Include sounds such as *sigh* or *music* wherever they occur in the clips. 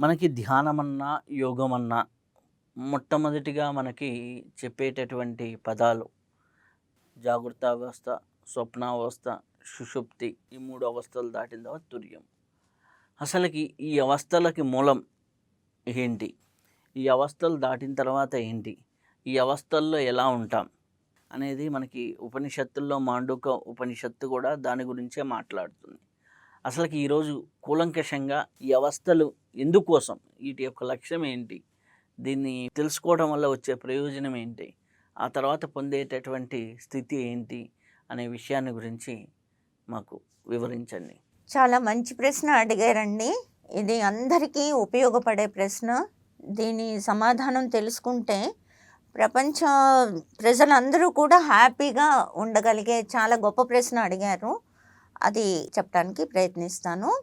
మనకి ధ్యానమన్నా యోగమన్నా మొట్టమొదటిగా మనకి చెప్పేటటువంటి పదాలు జాగ్రత్త అవస్థ స్వప్నావస్థ సుషుప్తి ఈ మూడు అవస్థలు దాటిన తర్వాత తుర్యం. అసలుకి ఈ అవస్థలకి మూలం ఏంటి? ఈ అవస్థలు దాటిన తర్వాత ఏంటి? ఈ అవస్థల్లో ఎలా ఉంటాం? అనేది మనకి ఉపనిషత్తుల్లో మాండూక ఉపనిషత్తు కూడా దాని గురించే మాట్లాడుతుంది. అసలుకి ఈరోజు కూలంకషంగా ఈ అవస్థలు ఎందుకోసం? వీటి యొక్క లక్ష్యం ఏంటి? దీన్ని తెలుసుకోవడం వల్ల వచ్చే ప్రయోజనం ఏంటి? ఆ తర్వాత పొందేటటువంటి స్థితి ఏంటి? అనే విషయాన్ని గురించి మాకు వివరించండి. చాలా మంచి ప్రశ్న అడిగారండి. ఇది అందరికీ ఉపయోగపడే ప్రశ్న. దీని సమాధానం తెలుసుకుంటే ప్రపంచ ప్రజలందరూ కూడా హ్యాపీగా ఉండగలిగే చాలా గొప్ప ప్రశ్న అడిగారు. అది చెప్పడానికి ప్రయత్నిస్తాను.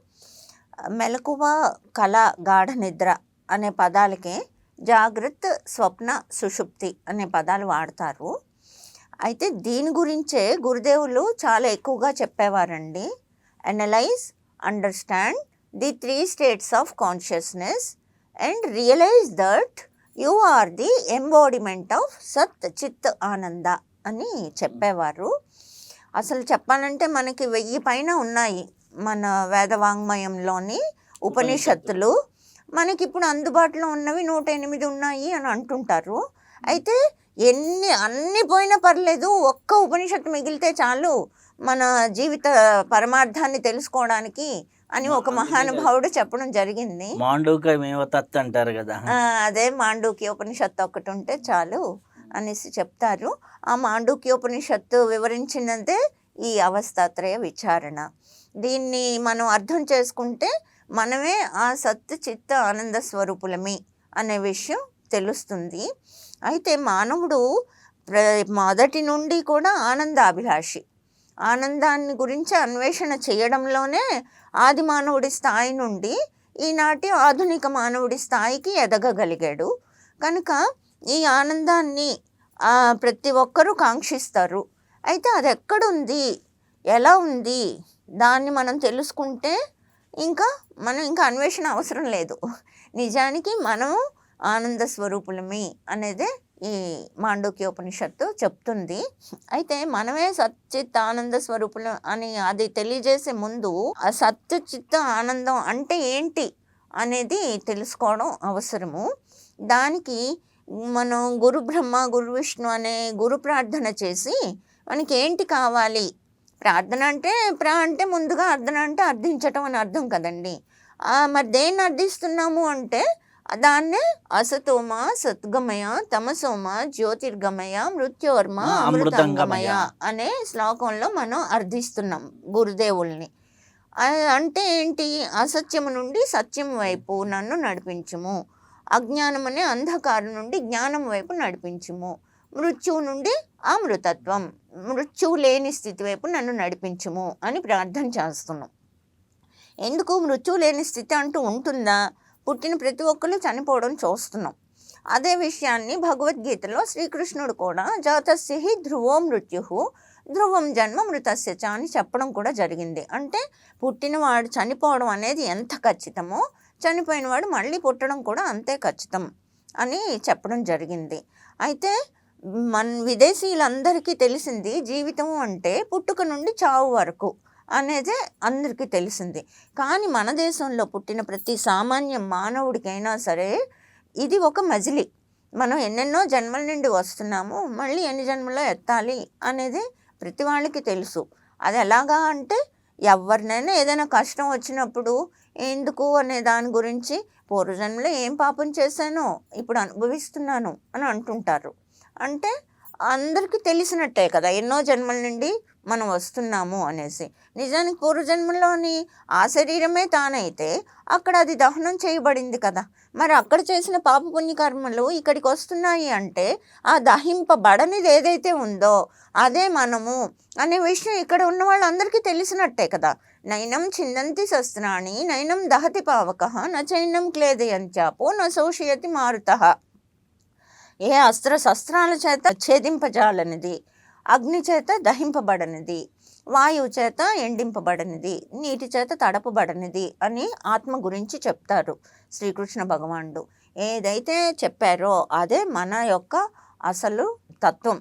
మెలకువ కళ గాఢ నిద్ర అనే పదాలకే జాగ్రత్త స్వప్న సుషుప్తి అనే పదాలు వాడతారు. అయితే దీని గురించే గురుదేవులు చాలా ఎక్కువగా చెప్పేవారండి. Analyse understand the three states of consciousness and realise that you are the embodiment of సత్ చిత్ ఆనంద అని చెప్పేవారు. అసలు చెప్పాలంటే మనకి వెయ్యి పైన ఉన్నాయి. మన వేదవాంగ్మయంలోని ఉపనిషత్తులు మనకి ఇప్పుడు అందుబాటులో ఉన్నవి నూట ఎనిమిది ఉన్నాయి అని అంటుంటారు. అయితే ఎన్ని అన్ని పోయినా పర్లేదు ఒక్క ఉపనిషత్తు మిగిలితే చాలు మన జీవిత పరమార్థాన్ని తెలుసుకోవడానికి అని ఒక మహానుభావుడు చెప్పడం జరిగింది. అంటారు కదా. అదే మాండూక్య ఉపనిషత్తు ఒకటి ఉంటే చాలు అనేసి చెప్తారు. ఆ మాండూక్య ఉపనిషత్తు వివరించినదే ఈ అవస్థాత్రయ విచారణ. దీన్ని మనం అర్థం చేసుకుంటే మనమే ఆ సత్ చిత్త ఆనంద స్వరూపులమే అనే విషయం తెలుస్తుంది. అయితే మానవుడు ప్ర మొదటి నుండి కూడా ఆనందాభిలాషి. ఆనందాన్ని గురించి అన్వేషణ చేయడంలోనే ఆది మానవుడి స్థాయి నుండి ఈనాటి ఆధునిక మానవుడి స్థాయికి ఎదగగలిగాడు. కనుక ఈ ఆనందాన్ని ప్రతి ఒక్కరూ కాంక్షిస్తారు. అయితే అది ఎక్కడుంది ఎలా ఉంది? దాన్ని మనం తెలుసుకుంటే ఇంకా మనం ఇంకా అన్వేషణ అవసరం లేదు. నిజానికి మనం ఆనంద స్వరూపులమే అనేదే ఈ మాండూక్యోపనిషత్తు చెప్తుంది. అయితే మనమే సచ్చిత్ ఆనంద స్వరూపులు అని అది తెలియజేసే ముందు ఆ సత్యచిత్త ఆనందం అంటే ఏంటి అనేది తెలుసుకోవడం అవసరము. దానికి మనం గురు బ్రహ్మ గురు విష్ణు అనే గురు ప్రార్థన చేసి మనకి ఏంటి కావాలి? ప్రార్థన అంటే ప్రా అంటే ముందుగా అర్థన అంటే అర్థించటం అని అర్థం కదండి. మరి దేన్ని అర్థిస్తున్నాము అంటే దాన్నే అసతోమ సద్గమయ తమసోమ జ్యోతిర్గమయ మృత్యోర్మ అమృతంగమయ. అనే శ్లోకంలో మనం అర్థిస్తున్నాం గురుదేవుల్ని. అంటే ఏంటి? అసత్యము నుండి సత్యం వైపు నన్ను నడిపించుము. అజ్ఞానం అనే అంధకారం నుండి జ్ఞానం వైపు నడిపించుము. మృత్యువు నుండి అమృతత్వం. మృత్యువు లేని స్థితి వైపు నన్ను నడిపించుము అని ప్రార్థన చేస్తున్నాం. ఎందుకు? మృత్యువు లేని స్థితి అంటూ ఉంటుందా? పుట్టిన ప్రతి ఒక్కరు చనిపోవడం చూస్తున్నాం. అదే విషయాన్ని భగవద్గీతలో శ్రీకృష్ణుడు కూడా జాతస్య ధ్రువో మృత్యు ధ్రువం జన్మ మృతస్య అని చెప్పడం కూడా జరిగింది. అంటే పుట్టినవాడు చనిపోవడం అనేది ఎంత ఖచ్చితమో చనిపోయినవాడు మళ్ళీ పుట్టడం కూడా అంతే ఖచ్చితం అని చెప్పడం జరిగింది. అయితే మన విదేశీయులందరికీ తెలిసింది జీవితం అంటే పుట్టుక నుండి చావు వరకు అనేదే అందరికీ తెలిసింది. కానీ మన దేశంలో పుట్టిన ప్రతి సామాన్య మానవుడికైనా సరే ఇది ఒక మజిలి. మనం ఎన్నెన్నో జన్మల నుండి వస్తున్నాము మళ్ళీ ఎన్ని జన్మలో ఎత్తాలి అనేది ప్రతి వాళ్ళకి తెలుసు. అది ఎలాగా అంటే ఎవరినైనా ఏదైనా కష్టం వచ్చినప్పుడు ఎందుకు అనే దాని గురించి పూర్వజన్మలో ఏం పాపం చేశానో ఇప్పుడు అనుభవిస్తున్నాను అని అంటుంటారు. అంటే అందరికీ తెలిసినట్టే కదా ఎన్నో జన్మల నుండి మనం వస్తున్నాము అనేసి. నిజానికి పూర్వజన్మలోని ఆ శరీరమే తానైతే అక్కడ అది దహనం చేయబడింది కదా. మరి అక్కడ చేసిన పాప పుణ్యకర్మలు ఇక్కడికి వస్తున్నాయి అంటే ఆ దహింపబడనిది ఏదైతే ఉందో అదే మనము అనే విషయం ఇక్కడ ఉన్న వాళ్ళందరికీ తెలిసినట్టే కదా. నైనం చిందంతి శస్త్రాణి నైనం దహతి పావక నచైనం క్లేదయంత్యాపో న మారుత. ఏ అస్త్ర శస్త్రాల చేత ఛేదింపజాలనిది అగ్ని చేత దహింపబడనిది వాయువు చేత ఎండింపబడనిది నీటి చేత తడపబడనిది అని ఆత్మ గురించి చెప్తారు శ్రీకృష్ణ భగవానుడు. ఏదైతే చెప్పారో అదే మన యొక్క అసలు తత్వం.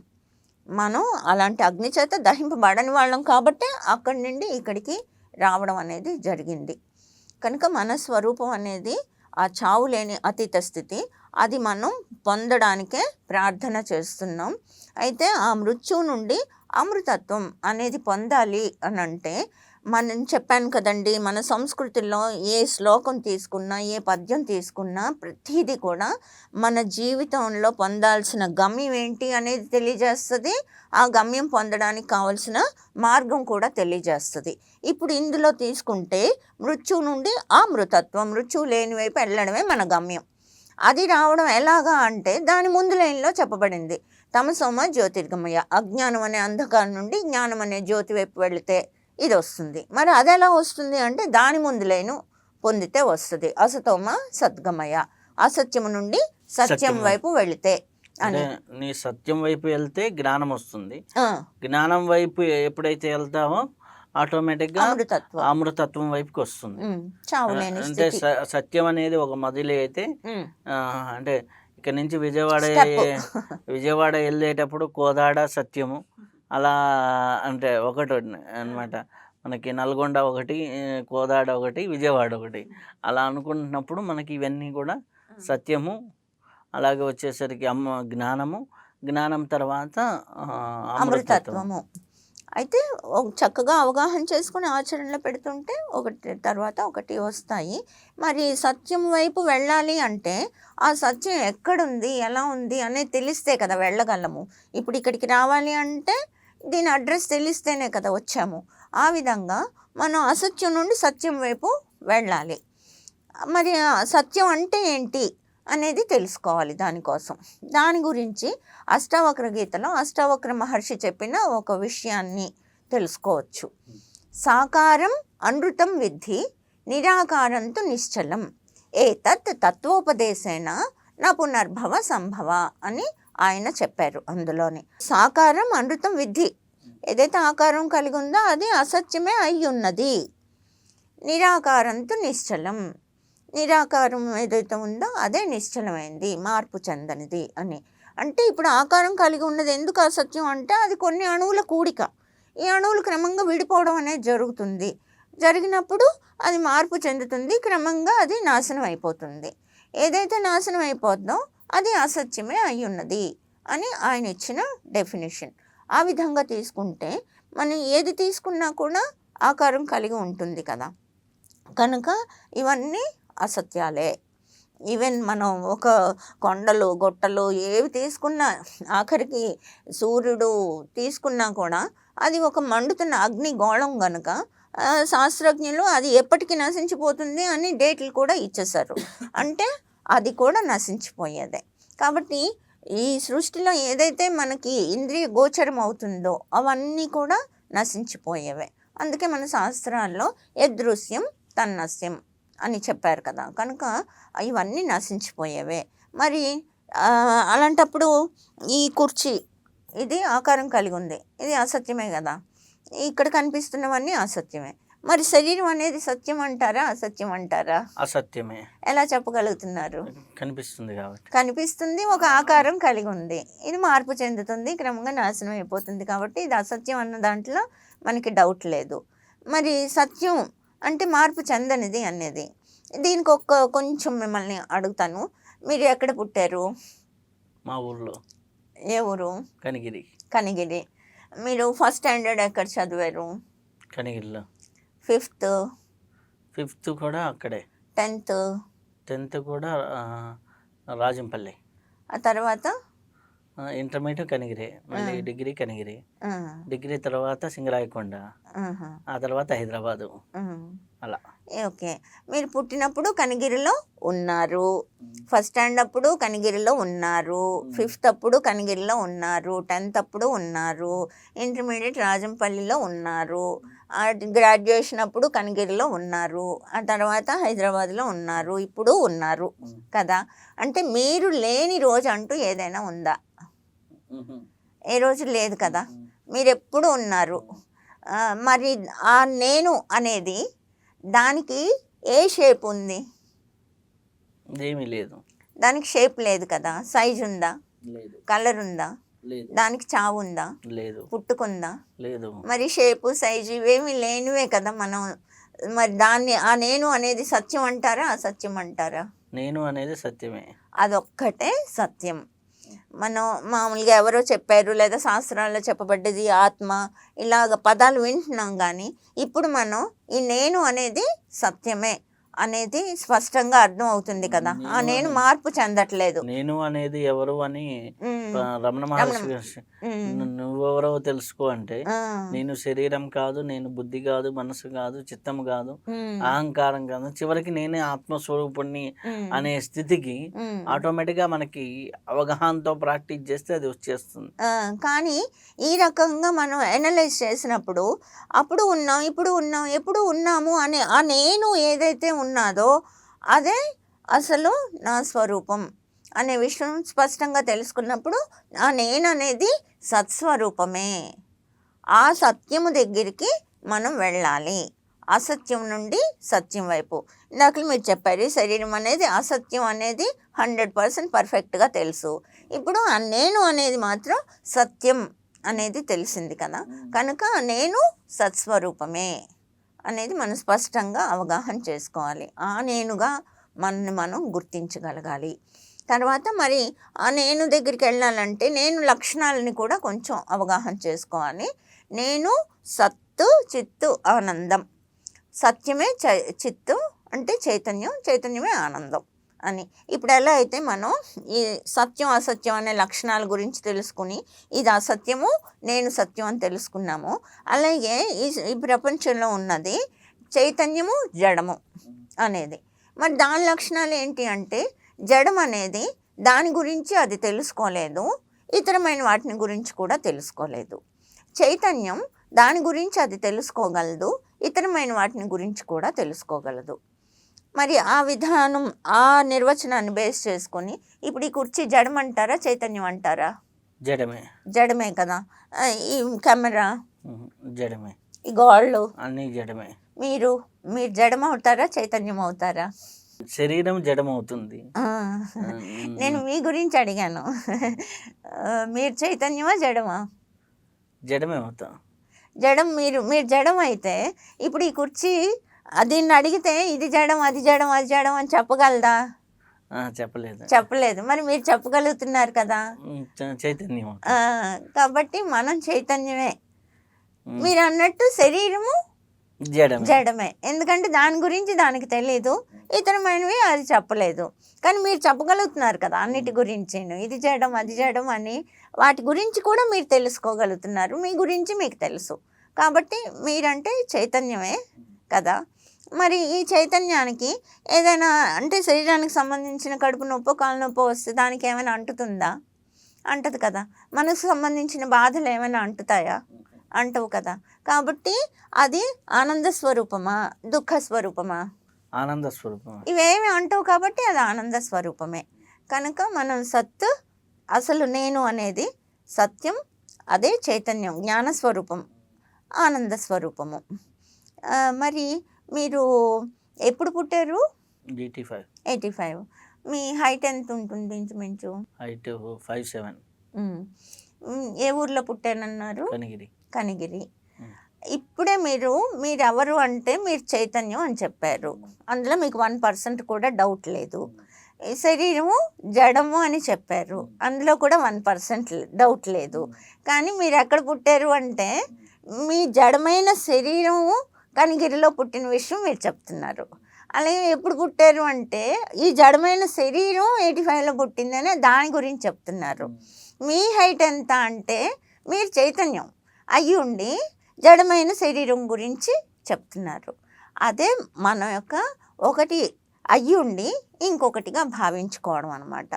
మనం అలాంటి అగ్ని చేత దహింపబడని వాళ్ళం కాబట్టి అక్కడి నుండి ఇక్కడికి రావడం అనేది జరిగింది. కనుక మన స్వరూపం అనేది ఆ చావు లేని అతీత స్థితి అది మనం పొందడానికే ప్రార్థన చేస్తున్నాం. అయితే ఆ మృత్యువు నుండి అమృతత్వం అనేది పొందాలి అని అంటే మనం చెప్పాను కదండి మన సంస్కృతిలో ఏ శ్లోకం తీసుకున్నా ఏ పద్యం తీసుకున్నా ప్రతిదీ కూడా మన జీవితంలో పొందాల్సిన గమ్యం ఏంటి అనేది తెలియజేస్తుంది. ఆ గమ్యం పొందడానికి కావలసిన మార్గం కూడా తెలియజేస్తుంది. ఇప్పుడు ఇందులో తీసుకుంటే మృత్యువు నుండి ఆ మృతత్వం మృత్యువు లేని వైపు వెళ్ళడమే మన గమ్యం. అది రావడం ఎలాగా అంటే దాని ముందు లైన్లో చెప్పబడింది. తమసోమ జ్యోతిర్గమయ అజ్ఞానం అనే అంధకారం నుండి జ్ఞానం అనే జ్యోతి వైపు వెళితే ఇది వస్తుంది. మరి అది ఎలా వస్తుంది అంటే దాని ముందు లైను పొందితే వస్తుంది. అసతోమ సద్గమయ అసత్యము నుండి సత్యం వైపు వెళితే అంటే అని నీ సత్యం వైపు వెళ్తే జ్ఞానం వస్తుంది. జ్ఞానం వైపు ఎప్పుడైతే వెళ్తావో ఆటోమేటిక్గా అమృతత్వం. అమృతత్వం వైపుకి వస్తుంది. అంటే సత్యం అనేది ఒక మదిలి అయితే అంటే ఇక్కడ నుంచి విజయవాడ. *laughs* విజయవాడ వెళ్ళేటప్పుడు కోదాడ సత్యము. అలా అంటే ఒకటి అన్నమాట. మనకి నల్గొండ ఒకటి కోదాడ ఒకటి విజయవాడ ఒకటి. అలా అనుకుంటున్నప్పుడు మనకి ఇవన్నీ కూడా సత్యము అలాగే వచ్చేసరికి అమ్మ జ్ఞానము. జ్ఞానం తర్వాత అమృతత్వము. అయితే చక్కగా అవగాహన చేసుకుని ఆచరణలో పెడుతుంటే ఒకటి తర్వాత ఒకటి వస్తాయి. మరి సత్యం వైపు వెళ్ళాలి అంటే ఆ సత్యం ఎక్కడుంది ఎలా ఉంది అనేది తెలిస్తే కదా వెళ్ళగలము. ఇప్పుడు ఇక్కడికి రావాలి అంటే దీని అడ్రస్ తెలిస్తేనే కదా వచ్చాము. ఆ విధంగా మనం అసత్యం నుండి సత్యం వైపు వెళ్ళాలి. మరి సత్యం అంటే ఏంటి? అనేది తెలుసుకోవాలి దానికోసం దాని గురించి అష్టావక్ర గీతలో అష్టావక్ర మహర్షి చెప్పిన ఒక విషయాన్ని తెలుసుకోవచ్చు. సాకారం అనృతం విద్ధి నిరాకారంతు నిశ్చలం. ఏతత్ తత్వోపదేశేన నా పునర్భవ సంభవ అని ఆయన చెప్పారు అందులోని. సాకారం అనృతం విద్ధి ఏదైతే ఆకారం కలిగి ఉందో అది అసత్యమే అయి ఉన్నది నిరాకారంతు నిశ్చలం. నిరాకారం ఏదైతే ఉందో అదే నిశ్చలమైంది మార్పు చెందనిది అని. అంటే ఇప్పుడు ఆకారం కలిగి ఉన్నది ఎందుకు అసత్యం అంటే అది కొన్ని అణువుల కూడిక. ఈ అణువులు క్రమంగా విడిపోవడం అనేది జరుగుతుంది. జరిగినప్పుడు అది మార్పు చెందుతుంది క్రమంగా అది నాశనం అయిపోతుంది. ఏదైతే నాశనం అయిపోతుందో అది అసత్యమే అయి ఉన్నది అని ఆయన ఇచ్చిన డెఫినేషన్. ఆ విధంగా తీసుకుంటే మనం ఏది తీసుకున్నా కూడా ఆకారం కలిగి ఉంటుంది కదా. కనుక ఇవన్నీ అసత్యాలే. ఈవెన్ మనం ఒక కొండలు గొట్టలు ఏవి తీసుకున్నా ఆఖరికి సూర్యుడు తీసుకున్నా కూడా అది ఒక మండుతున్న అగ్ని గోళం గనుక శాస్త్రజ్ఞులు అది ఎప్పటికీ నశించిపోతుంది అని డేట్లు కూడా ఇచ్చేశారు. అంటే అది కూడా నశించిపోయేదే. కాబట్టి ఈ సృష్టిలో ఏదైతే మనకి ఇంద్రియ గోచరం అవుతుందో అవన్నీ కూడా నశించిపోయేవే. అందుకే మన శాస్త్రాల్లో యదృశ్యం తన్నస్యం అని చెప్పారు కదా. కనుక ఇవన్నీ నశించిపోయేవే. మరి అలాంటప్పుడు ఈ కుర్చీ ఇది ఆకారం కలిగి ఉంది. ఇది అసత్యమే కదా. ఇక్కడ కనిపిస్తున్నవన్నీ అసత్యమే. మరి శరీరం అనేది సత్యం అంటారా అసత్యం అంటారా? అసత్యమే. ఎలా చెప్పగలుగుతున్నారు? కనిపిస్తుంది కాబట్టి. కనిపిస్తుంది ఒక ఆకారం కలిగి ఉంది. ఇది మార్పు చెందుతుంది క్రమంగా నాశనం అయిపోతుంది కాబట్టి ఇది అసత్యం అన్న దాంట్లో మనకి డౌట్ లేదు. మరి సత్యం అంటే మార్పు చెందనిది అనేది. దీనికి ఒక్క కొంచెం మిమ్మల్ని అడుగుతాను. మీరు ఎక్కడ పుట్టారు? మా ఊర్లో. ఏ ఊరు? కనిగిరి. కనిగిరి. మీరు ఫస్ట్ స్టాండర్డ్ ఎక్కడ చదివారు? కనిగిరిలో. ఫిఫ్త్? ఫిఫ్త్ కూడా అక్కడే. టెన్త్? టెన్త్ కూడా రాజంపల్లి. ఆ తర్వాత? ఇంటర్మీడియట్ కనిగిరి. మళ్ళీ. డిగ్రీ కనిగిరి. డిగ్రీ తర్వాత సింగరాయకొండ. ఆ తర్వాత హైదరాబాదు. అలా. ఓకే. మీరు పుట్టినప్పుడు కనిగిరిలో ఉన్నారు. ఫస్ట్ స్టాండ్ అప్పుడు కనిగిరిలో ఉన్నారు. ఫిఫ్త్ అప్పుడు కనిగిరిలో ఉన్నారు. టెన్త్ అప్పుడు ఉన్నారు. ఇంటర్మీడియట్ రాజంపల్లిలో ఉన్నారు. గ్రాడ్యుయేషన్ అప్పుడు కనిగిరిలో ఉన్నారు. ఆ తర్వాత హైదరాబాద్లో ఉన్నారు. ఇప్పుడు ఉన్నారు. కదా? అంటే మీరు లేని రోజు అంటూ ఏదైనా ఉందా? ఏ రోజు లేదు కదా. మీరు ఎప్పుడు ఉన్నారు మరి ఆ నేను అనేది దానికి ఏ షేప్ ఉంది? ఏమీ లేదు. దానికి షేప్ లేదు కదా. సైజ్ ఉందా? కలర్ ఉందా? దానికి చావు ఉందా? లేదు. పుట్టుకుందా? లేదు. మరి షేపు సైజు ఇవేమి లేనివే కదా మనం. మరి దాన్ని ఆ నేను అనేది సత్యం అంటారా అసత్యం అంటారా? నేను అనేది సత్యమే. అదొక్కటే సత్యం. మనం మామూలుగా ఎవరో చెప్పారు లేదా శాస్త్రాల్లో చెప్పబడ్డది ఆత్మ ఇలాగ పదాలు వింటున్నాం కానీ ఇప్పుడు మనం ఈ నేను అనేది సత్యమే. అనేది స్పష్టంగా అర్థం అవుతుంది కదా నేను మార్పు చెందట్లేదు. నేను అనేది ఎవరు అని రమణ మహర్షి నువ్వెవరో తెలుసుకో అంటే నేను శరీరం కాదు నేను బుద్ధి కాదు మనసు కాదు చిత్తం కాదు అహంకారం కాదు. చివరికి నేనే ఆత్మస్వరూపుణ్ణి అనే స్థితికి ఉమ్. ఆటోమేటిక్గా మనకి అవగాహనతో ప్రాక్టీస్ చేస్తే అది వచ్చేస్తుంది. కానీ ఈ రకంగా మనం అనలైజ్ చేసినప్పుడు అప్పుడు ఉన్నాం ఇప్పుడు ఉన్నాం ఎప్పుడు ఉన్నాము అనే ఆ నేను ఏదైతే ఉన్నదో అదే అసలు నా స్వరూపం అనే విషయం స్పష్టంగా తెలుసుకున్నప్పుడు ఆ నేను అనేది సత్స్వరూపమే. ఆ సత్యము దగ్గరికి మనం వెళ్ళాలి. అసత్యం నుండి సత్యం వైపు. ఇందాక మీరు చెప్పారు శరీరం అనేది అసత్యం అనేది హండ్రెడ్ పర్సెంట్ పర్ఫెక్ట్గా తెలుసు. ఇప్పుడు ఆ నేను అనేది మాత్రం సత్యం అనేది తెలిసింది కదా. కనుక నేను సత్స్వరూపమే. అనేది మనం స్పష్టంగా అవగాహన చేసుకోవాలి. ఆ నేనుగా మనని మనం గుర్తించగలగాలి. తర్వాత మరి ఆ నేను దగ్గరికి వెళ్ళాలంటే నేను లక్షణాలని కూడా కొంచెం అవగాహన చేసుకోవాలి. నేను సత్తు చిత్తు ఆనందం. సత్యమే చై చిత్తు అంటే చైతన్యం చైతన్యమే ఆనందం. అని. ఇప్పుడు ఎలా అయితే మనం ఈ సత్యం అసత్యం అనే లక్షణాల గురించి తెలుసుకుని ఇది అసత్యము నేను సత్యం అని తెలుసుకున్నాము. అలాగే ఈ ఈ ప్రపంచంలో ఉన్నది చైతన్యము జడము అనేది. మరి దాని లక్షణాలు ఏంటి అంటే జడం అనేది దాని గురించి అది తెలుసుకోలేదు ఇతరమైన వాటిని గురించి కూడా తెలుసుకోలేదు. చైతన్యం దాని గురించి అది తెలుసుకోగలదు ఇతరమైన వాటిని గురించి కూడా తెలుసుకోగలదు. మరి ఆ విధానం ఆ నిర్వచనాన్ని బేస్ చేసుకొని ఇప్పుడు ఈ కుర్చీ జడం అంటారా చైతన్యం అంటారా జడమే. జడమే కదా. ఈ కెమెరా? జడమే. ఈ గోళ్ళు? అన్నీ జడమే. మీరు మీరు జడం అవుతారా చైతన్యం అవుతారా శరీరం జడమవుతుంది నేను మీ గురించి అడిగాను. మీరు చైతన్యమా జడమా? జడమే అవుతాం. జడం మీరు మీరు జడం అయితే ఇప్పుడు ఈ కుర్చీ దీన్ని అడిగితే ఇది జడం అది జడం అది జడం అని చెప్పగలదా? చెప్పలేదు. చెప్పలేదు. మరి మీరు చెప్పగలుగుతున్నారు కదా. చైతన్యం కాబట్టి మనం చైతన్యమే. మీరు అన్నట్టు శరీరము జడమే. జడమే. ఎందుకంటే దాని గురించి దానికి తెలియదు ఇతరమైనవి అది చెప్పలేదు. కానీ మీరు చెప్పగలుగుతున్నారు కదా అన్నిటి గురించి ఇది చేయడం అది చేయడం అని వాటి గురించి కూడా మీరు తెలుసుకోగలుగుతున్నారు. మీ గురించి మీకు తెలుసు. కాబట్టి మీరంటే చైతన్యమే కదా. మరి ఈ చైతన్యానికి ఏదైనా అంటే శరీరానికి సంబంధించిన కడుపు నొప్పో కాలు నొప్పో వస్తే దానికి ఏమైనా అంటుతుందా? అంటదు కదా. మనకు సంబంధించిన బాధలు ఏమైనా అంటుతాయా? అంటవు కదా. కాబట్టి అది ఆనంద స్వరూపమా? దుఃఖ స్వరూపమా? ఆనంద స్వరూపం ఇవేమి అంటవు కాబట్టి అది ఆనంద స్వరూపమే. కనుక మనం సత్ అసలు నేను అనేది సత్యం అదే చైతన్యం జ్ఞాన స్వరూపం ఆనంద స్వరూపము. మరి మీరు ఎప్పుడు పుట్టారు? జీటీ ఫైవ్. Eighty five. మీ హైట్ ఎంత ఉంటుంది ఇంచుమించు? Height five seven. ఏ ఊర్లో పుట్టానన్నారు? కనిగిరి. కనిగిరి. ఇప్పుడే మీరు మీరు ఎవరు అంటే మీరు చైతన్యం అని చెప్పారు. అందులో మీకు వన్ పర్సెంట్ కూడా డౌట్ లేదు. శరీరము జడము అని చెప్పారు. అందులో కూడా వన్ పర్సెంట్ డౌట్ లేదు. కానీ మీరు ఎక్కడ పుట్టారు అంటే మీ జడమైన శరీరము కనిగిరిలో పుట్టిన విషయం మీరు చెప్తున్నారు. అలాగే ఎప్పుడు పుట్టారు అంటే ఈ జడమైన శరీరం ఎయిటీ ఫైవ్లో పుట్టిందని దాని గురించి చెప్తున్నారు. మీ హైట్ ఎంత అంటే మీరు చైతన్యం అయ్యి ఉండి జడమైన శరీరం గురించి చెప్తున్నారు. అదే మన యొక్క ఒకటి అయ్యి ఉండి ఇంకొకటిగా భావించుకోవడం అనమాట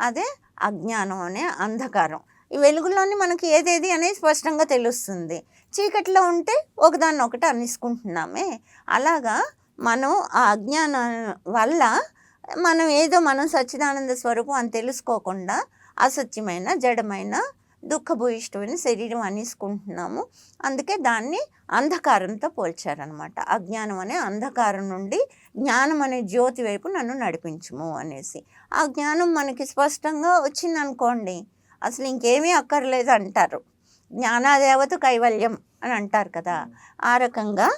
అదే అజ్ఞానం అనే అంధకారం. ఈ వెలుగులోని మనకి ఏదేది అనేది స్పష్టంగా తెలుస్తుంది. చీకట్లో ఉంటే ఒకదాన్ని ఒకటి అనేసుకుంటున్నామే అలాగా మనం ఆ అజ్ఞానం వల్ల మనం ఏదో మనం సచ్చిదానంద స్వరూపం అని తెలుసుకోకుండా అసత్యమైన జడమైన దుఃఖభూయిష్టమైన శరీరం అనేసుకుంటున్నాము అందుకే దాన్ని అంధకారంతో పోల్చారనమాట అజ్ఞానం అనే అంధకారం నుండి జ్ఞానం అనే జ్యోతి వైపు నన్ను నడిపించుము అనేసి. ఆ జ్ఞానం మనకి స్పష్టంగా వచ్చింది అనుకోండి అసలు ఇంకేమీ అక్కర్లేదు అంటారు. జ్ఞానాదేవత కైవల్యం అని అంటారు కదా. ఆ రకంగా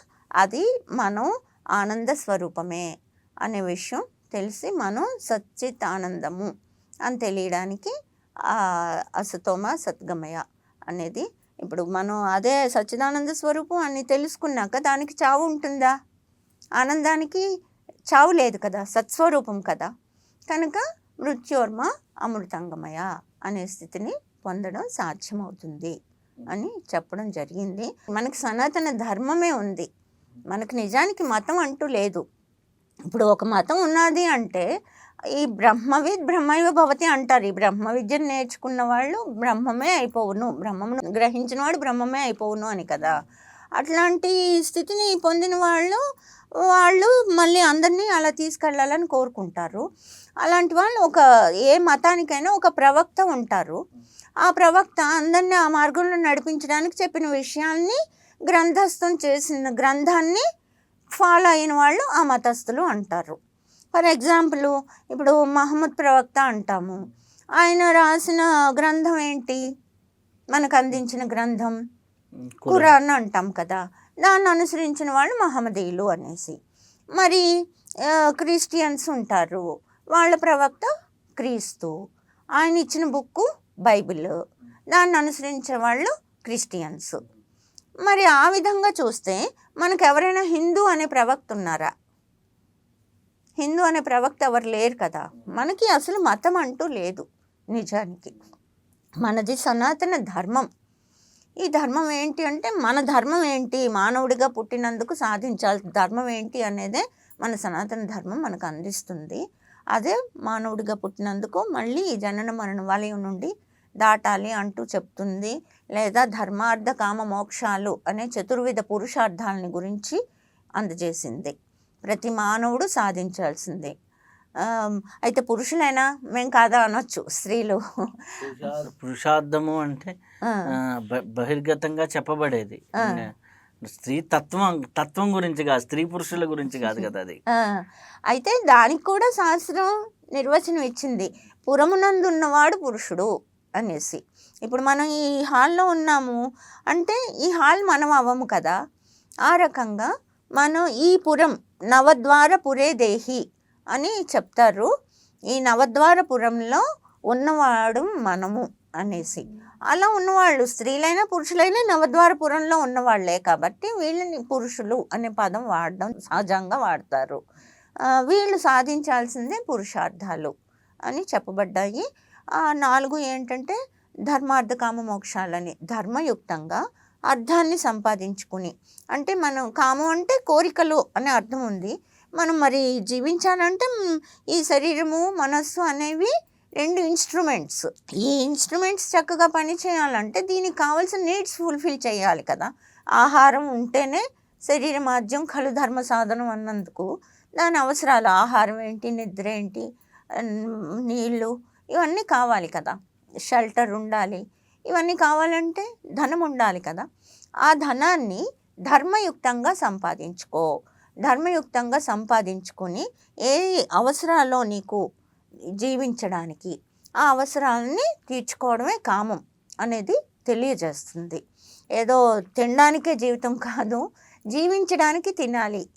అది మనం ఆనంద స్వరూపమే అనే విషయం తెలిసి మనం సచ్చిత్ ఆనందము అని తెలియడానికి అసతోమ సద్గమయ అనేది ఇప్పుడు మనం అదే సచ్చిదానంద స్వరూపం అని తెలుసుకున్నాక దానికి చావు ఉంటుందా? ఆనందానికి చావు లేదు కదా సత్స్వరూపం కదా. కనుక మృత్యోర్మ అమృతంగమయ అనే స్థితిని పొందడం సాధ్యమవుతుంది. అని చెప్పడం జరిగింది. మనకి సనాతన ధర్మమే ఉంది. మనకు నిజానికి మతం అంటూ లేదు. ఇప్పుడు ఒక మతం ఉన్నది అంటే ఈ బ్రహ్మవిద్ బ్రహ్మైవ భవతి అంటారు. ఈ బ్రహ్మ విద్యను నేర్చుకున్న వాళ్ళు బ్రహ్మమే అయిపోవును. బ్రహ్మమును గ్రహించిన వాడు బ్రహ్మమే అయిపోవును అని కదా. అట్లాంటి స్థితిని పొందిన వాళ్ళు వాళ్ళు మళ్ళీ అందరినీ అలా తీసుకెళ్ళాలని కోరుకుంటారు. అలాంటి వాళ్ళు ఒక ఏ మతానికైనా ఒక ప్రవక్త ఉంటారు. ఆ ప్రవక్త అందరినీ ఆ మార్గంలో నడిపించడానికి చెప్పిన విషయాల్ని గ్రంథస్థం చేసిన గ్రంథాన్ని ఫాలో అయిన వాళ్ళు ఆ మతస్థులు అంటారు. ఫర్ ఎగ్జాంపుల్ ఇప్పుడు మహమ్మద్ ప్రవక్త అంటాము. ఆయన రాసిన గ్రంథం ఏంటి? మనకు అందించిన గ్రంథం ఖురాన్ అంటాం కదా. దాన్ని అనుసరించిన వాళ్ళు మహమ్మదీయులు అనేసి. మరి క్రిస్టియన్స్ ఉంటారు. వాళ్ళ ప్రవక్త క్రీస్తు. ఆయన ఇచ్చిన బుక్కు బైబిల్ దాన్ని అనుసరించే వాళ్ళు క్రిస్టియన్స్. మరి ఆ విధంగా చూస్తే మనకు ఎవరైనా హిందూ అనే ప్రవక్త ఉన్నారా హిందూ అనే ప్రవక్త ఎవరు లేరు కదా? మనకి అసలు మతం అంటూ లేదు నిజానికి. మనది సనాతన ధర్మం. ఈ ధర్మం ఏంటి అంటే మన ధర్మం ఏంటి? మానవుడిగా పుట్టినందుకు సాధించాల్సిన ధర్మం ఏంటి అనేదే మన సనాతన ధర్మం మనకు అందిస్తుంది. అదే మానవుడిగా పుట్టినందుకు మళ్ళీ ఈ జనన మరణ వలయం నుండి దాటాలి అంటూ చెప్తుంది. లేదా ధర్మార్థ కామ మోక్షాలు అనే చతుర్విధ పురుషార్థాలని గురించి అందజేసింది. ప్రతి మానవుడు సాధించాల్సిందే. అయితే పురుషులైనా మేము కాదా అనొచ్చు స్త్రీలు. పురుషా- పురుషార్థము అంటే బహిర్గతంగా చెప్పబడేది. స్త్రీ తత్వం తత్వం గురించి కాదు స్త్రీ పురుషుల గురించి కాదు కదా అది. అయితే దానికి కూడా శాస్త్రం నిర్వచనం ఇచ్చింది. పురమునందున్నవాడు పురుషుడు. అనేసి. ఇప్పుడు మనం ఈ హాల్లో ఉన్నాము అంటే ఈ హాల్ మనం అవ్వము కదా. ఆ రకంగా మనం ఈ పురం నవద్వార పురే దేహి అని చెప్తారు. ఈ నవద్వార పురంలో ఉన్నవాడు మనము అనేసి. అలా ఉన్నవాళ్ళు స్త్రీలైనా పురుషులైనా నవద్వారపురంలో ఉన్నవాళ్ళే కాబట్టి వీళ్ళని పురుషులు అనే పదం వాడడం సహజంగా వాడతారు. వీళ్ళు సాధించాల్సిందే పురుషార్థాలు అని చెప్పబడ్డాయి. నాలుగు ఏంటంటే ధర్మార్థ కామ మోక్షాలని ధర్మయుక్తంగా అర్థాన్ని సంపాదించుకుని. అంటే మనం కామం అంటే కోరికలు అనే అర్థం ఉంది. మనం మరి జీవించాలంటే ఈ శరీరము మనస్సు అనేవి రెండు ఇన్స్ట్రుమెంట్స్. ఈ ఇన్స్ట్రుమెంట్స్ చక్కగా పని చేయాలంటే దీనికి కావాల్సిన నీడ్స్ ఫుల్ఫిల్ చేయాలి కదా. ఆహారం ఉంటేనే శరీర మాధ్యం కలు ధర్మ సాధనం అన్నందుకు దాని అవసరాలు ఆహారం ఏంటి నిద్ర ఏంటి నీళ్ళు ఇవన్నీ కావాలి కదా. షెల్టర్ ఉండాలి. ఇవన్నీ కావాలంటే ధనం ఉండాలి కదా. ఆ ధనాన్ని ధర్మయుక్తంగా సంపాదించుకో. ధర్మయుక్తంగా సంపాదించుకొని ఏ అవసరాల్లో నీకు జీవించడానికి ఆ అవసరాలని తీర్చుకోవడమే కామం అనేది తెలియజేస్తుంది. ఏదో తినడానికే జీవితం కాదు జీవించడానికి తినాలి.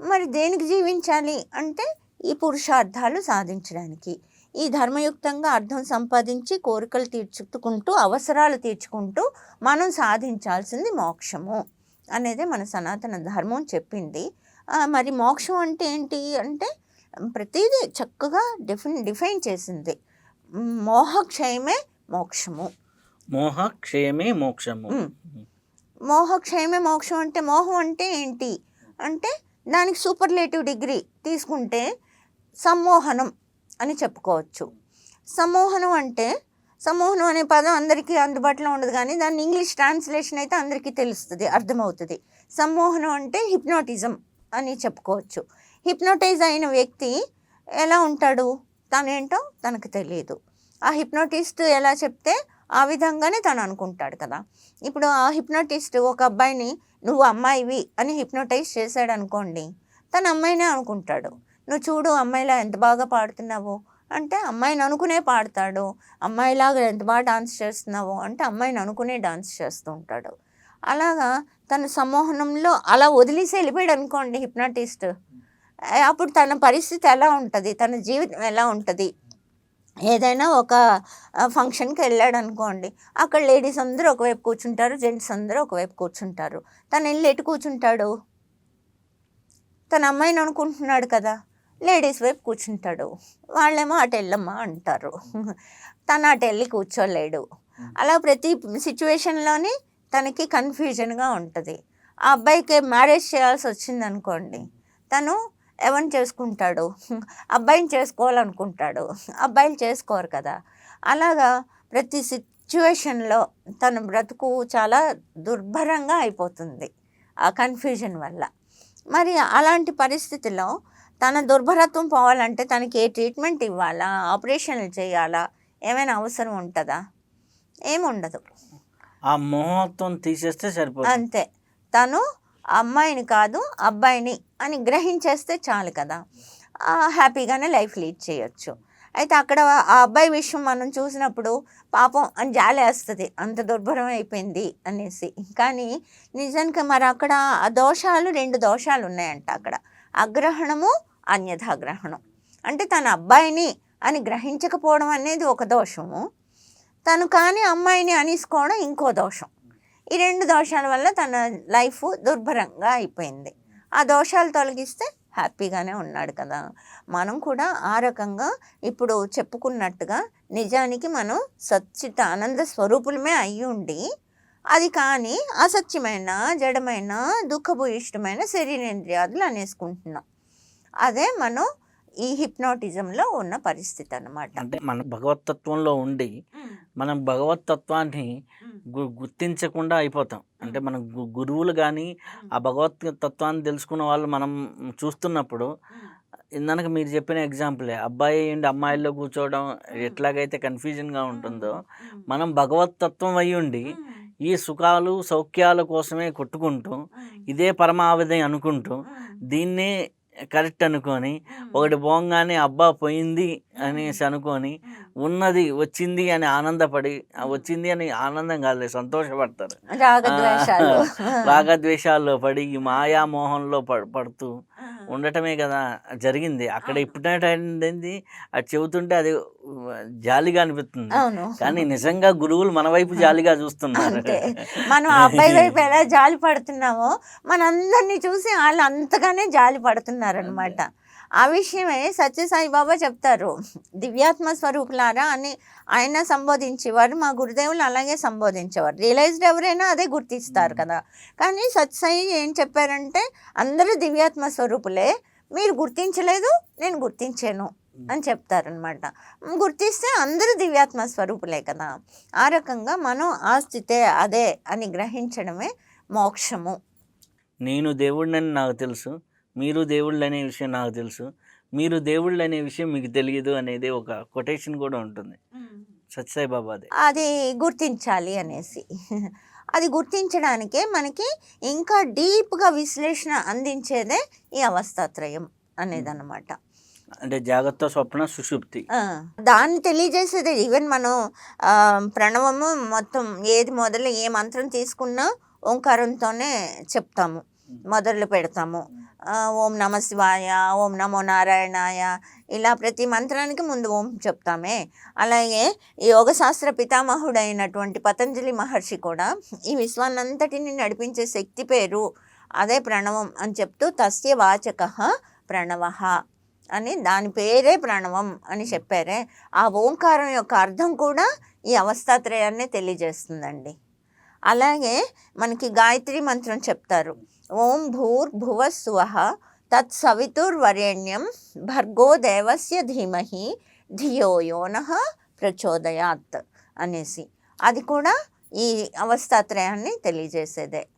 మరి దేనికి జీవించాలి అంటే ఈ పురుషార్థాలు సాధించడానికి. ఈ ధర్మయుక్తంగా అర్థం సంపాదించి కోరికలు తీర్చుకుంటూ అవసరాలు తీర్చుకుంటూ మనం సాధించాల్సింది మోక్షము అనేది మన సనాతన ధర్మం చెప్పింది. మరి మోక్షం అంటే ఏంటి అంటే ప్రతిదీ చక్కగా డిఫైన్ డిఫైన్ చేసింది. మోహక్షయమే మోక్షము. మోహ క్షేమే మోక్షము. మోహక్షయమే మోక్షం అంటే మోహం అంటే ఏంటి? అంటే దానికి సూపర్లేటివ్ డిగ్రీ తీసుకుంటే సమ్మోహనం అని చెప్పుకోవచ్చు. సమ్మోహనం అంటే సమ్మోహనం అనే పదం అందరికీ అందుబాటులో ఉండదు కానీ దాని ఇంగ్లీష్ ట్రాన్స్లేషన్ అయితే అందరికీ తెలుస్తుంది అర్థమవుతుంది. సమ్మోహనం అంటే హిప్నోటిజం అని చెప్పుకోవచ్చు. హిప్నోటైజ్ అయిన వ్యక్తి ఎలా ఉంటాడు? తనేంటో తనకు తెలియదు. ఆ హిప్నోటిస్ట్ ఎలా చెప్తే ఆ విధంగానే తను అనుకుంటాడు కదా. ఇప్పుడు ఆ హిప్నోటిస్ట్ ఒక అబ్బాయిని నువ్వు అమ్మాయివి అని హిప్నోటైజ్ చేశాడు అనుకోండి తన అమ్మాయినే అనుకుంటాడు. నువ్వు చూడు అమ్మాయిలా ఎంత బాగా పాడుతున్నావు? అంటే అమ్మాయిని అనుకునే పాడతాడు. అమ్మాయిలాగా ఎంత బాగా డాన్స్ చేస్తున్నావు? అంటే అమ్మాయిని అనుకునే డాన్స్ చేస్తూ ఉంటాడు. అలాగా తన సమ్మోహనంలో అలా వదిలేసి వెళ్ళిపోయాడు అనుకోండి హిప్నాటిస్ట్. అప్పుడు తన పరిస్థితి ఎలా ఉంటుంది? తన జీవితం ఎలా ఉంటుంది? ఏదైనా ఒక ఫంక్షన్కి వెళ్ళాడు అనుకోండి అక్కడ లేడీస్ అందరూ ఒకవైపు కూర్చుంటారు జెంట్స్ అందరూ ఒకవైపు కూర్చుంటారు. తను వెళ్ళి ఎటు కూర్చుంటాడు? తన అమ్మాయిని అనుకుంటున్నాడు కదా. లేడీస్ వైపు కూర్చుంటాడు. వాళ్ళేమో అటు వెళ్ళమ్మా అంటారు. తను అటు వెళ్ళి కూర్చోలేడు. అలా ప్రతి సిచ్యువేషన్లోని తనకి కన్ఫ్యూజన్గా ఉంటుంది. ఆ అబ్బాయికి మ్యారేజ్ చేయాల్సి వచ్చింది అనుకోండి తను ఎవరిని చేసుకుంటాడు? అబ్బాయిని చేసుకోవాలనుకుంటాడు. అబ్బాయిలు చేసుకోరు కదా. అలాగా ప్రతి సిచ్యువేషన్లో తన బ్రతుకు చాలా దుర్భరంగా అయిపోతుంది ఆ కన్ఫ్యూజన్ వల్ల. మరి అలాంటి పరిస్థితిలో తన దుర్భరత్వం పోవాలంటే తనకి ఏ ట్రీట్మెంట్ ఇవ్వాలా? ఆపరేషన్లు చేయాలా? ఏమైనా అవసరం ఉంటుందా? ఏముండదు. ఆ మోహత్వం తీసేస్తే సరిపోతుంది. అంతే. తను అమ్మాయిని కాదు అబ్బాయిని అని గ్రహించేస్తే చాలు కదా. హ్యాపీగానే లైఫ్ లీడ్ చేయొచ్చు. అయితే అక్కడ ఆ అబ్బాయి విషయం మనం చూసినప్పుడు పాపం అని జాలేస్తుంది అంత దుర్భరం అయిపోయింది అనేసి. కానీ నిజానికి మరి అక్కడ ఆ దోషాలు రెండు దోషాలు ఉన్నాయంట అక్కడ. అగ్రహణము అన్యథాగ్రహణం అంటే తన అబ్బాయిని అని గ్రహించకపోవడం అనేది ఒక దోషము. తను కానీ అమ్మాయిని అనేసుకోవడం ఇంకో దోషం. ఈ రెండు దోషాల వల్ల తన లైఫ్ దుర్భరంగా అయిపోయింది. ఆ దోషాలు తొలగిస్తే హ్యాపీగానే ఉన్నాడు కదా. మనం కూడా ఆ రకంగా ఇప్పుడు చెప్పుకున్నట్టుగా నిజానికి మనం సచ్చిత ఆనంద స్వరూపులమే అయ్యి ఉండి అది కానీ అసత్యమైన జడమైన దుఃఖభూయిష్టమైన శరీరేంద్రియాదులు అనేసుకుంటున్నాం. అదే మనం ఈ హిప్నాటిజంలో ఉన్న పరిస్థితి అన్నమాట అంటే మన భగవతత్వంలో ఉండి మనం భగవతత్వాన్ని గుర్తించకుండా అయిపోతాం. అంటే మన గురువులు కానీ ఆ భగవత్ తత్వాన్ని తెలుసుకున్న వాళ్ళు మనం చూస్తున్నప్పుడు ఇందాక మీరు చెప్పిన ఎగ్జాంపులే అబ్బాయి ఏంటి అమ్మాయిల్లో కూర్చోవడం ఎట్లాగైతే కన్ఫ్యూజన్గా ఉంటుందో మనం భగవత్ తత్వం అయి ఉండి ఈ సుఖాలు సౌఖ్యాల కోసమే కొట్టుకుంటూ ఇదే పరమావధి అనుకుంటూ దీన్నే కరెక్ట్ అనుకొని ఒకటి పోగానే అబ్బా పోయింది అనేసి అనుకొని ఉన్నది వచ్చింది అని ఆనందపడి వచ్చింది అని ఆనందం కాదు సంతోషపడతారు. రాగద్వేషాలు. రాగద్వేషాల్లో పడి ఈ మాయా మోహంలో పడ- పడుతూ ఉండటమే కదా జరిగింది. అక్కడ ఇప్పుడేంటి అది చెబుతుంటే అది జాలిగా అనిపిస్తుంది. కానీ నిజంగా గురువులు మన వైపు జాలిగా చూస్తున్నారు. మనం అబ్బాయి *laughs* వైపు ఎలా జాలి పడుతున్నామో మనందరినీ చూసి వాళ్ళు అంతగానే జాలి పడుతున్నారు అనమాట ఆ విషయమే సత్యసాయి బాబా చెప్తారు. దివ్యాత్మ స్వరూపులారా అని ఆయన సంబోధించేవారు మా గురుదేవులు అలాగే సంబోధించేవారు. రియలైజ్డ్ ఎవరైనా అదే గుర్తిస్తారు కదా. కానీ సత్యసాయి ఏం చెప్పారంటే అందరూ దివ్యాత్మ స్వరూపులే మీరు గుర్తించలేదు నేను గుర్తించాను అని చెప్తారనమాట గుర్తిస్తే అందరూ దివ్యాత్మ స్వరూపులే కదా. ఆ రకంగా మనం ఆ స్థితే అదే అని గ్రహించడమే మోక్షము. నేను దేవుడినని నాకు తెలుసు. మీరు దేవుళ్ళు అనే విషయం నాకు తెలుసు. మీరు దేవుళ్ళు అనే విషయం మీకు తెలియదు అనేది ఒక కొటేషన్ కూడా ఉంటుంది. సత్యసాయి బాబాదే అది గుర్తించాలి అనేసి. అది గుర్తించడానికే మనకి ఇంకా డీప్గా విశ్లేషణ అందించేదే ఈ అవస్థాత్రయం అనేది అనమాట అంటే జాగ్రత్త స్వప్న సుషుప్తి. దాన్ని తెలియజేసేది ఈవెన్ మనం ప్రణవము మొత్తం ఏది మొదలు ఏ మంత్రం తీసుకున్నా ఓంకారంతోనే చెప్తాము. మొదలు పెడతాము. ఓం నమ శివాయ ఓం నమో నారాయణాయ. ఇలా ప్రతి మంత్రానికి ముందు ఓం చెప్తామే. అలాగే ఈ యోగశాస్త్ర పితామహుడైనటువంటి పతంజలి మహర్షి కూడా ఈ విశ్వాన్నంతటిని నడిపించే శక్తి పేరు అదే ప్రణవం అని చెప్తూ తస్య వాచక ప్రణవ అని దాని పేరే ప్రణవం అని చెప్పారే. ఆ ఓంకారం యొక్క అర్థం కూడా ఈ అవస్థాత్రయాన్ని తెలియజేస్తుందండి. అలాగే మనకి గాయత్రి మంత్రం చెప్తారు. ఓం భూర్భువస్వ తత్సవితుర్వరేణ్యం భర్గో దేవస్య ధీమహి ధియో యోన ప్రచోదయాత్ అనేసి. అది కూడా ఈ అవస్థాత్రయాన్ని తెలియజేసేదే.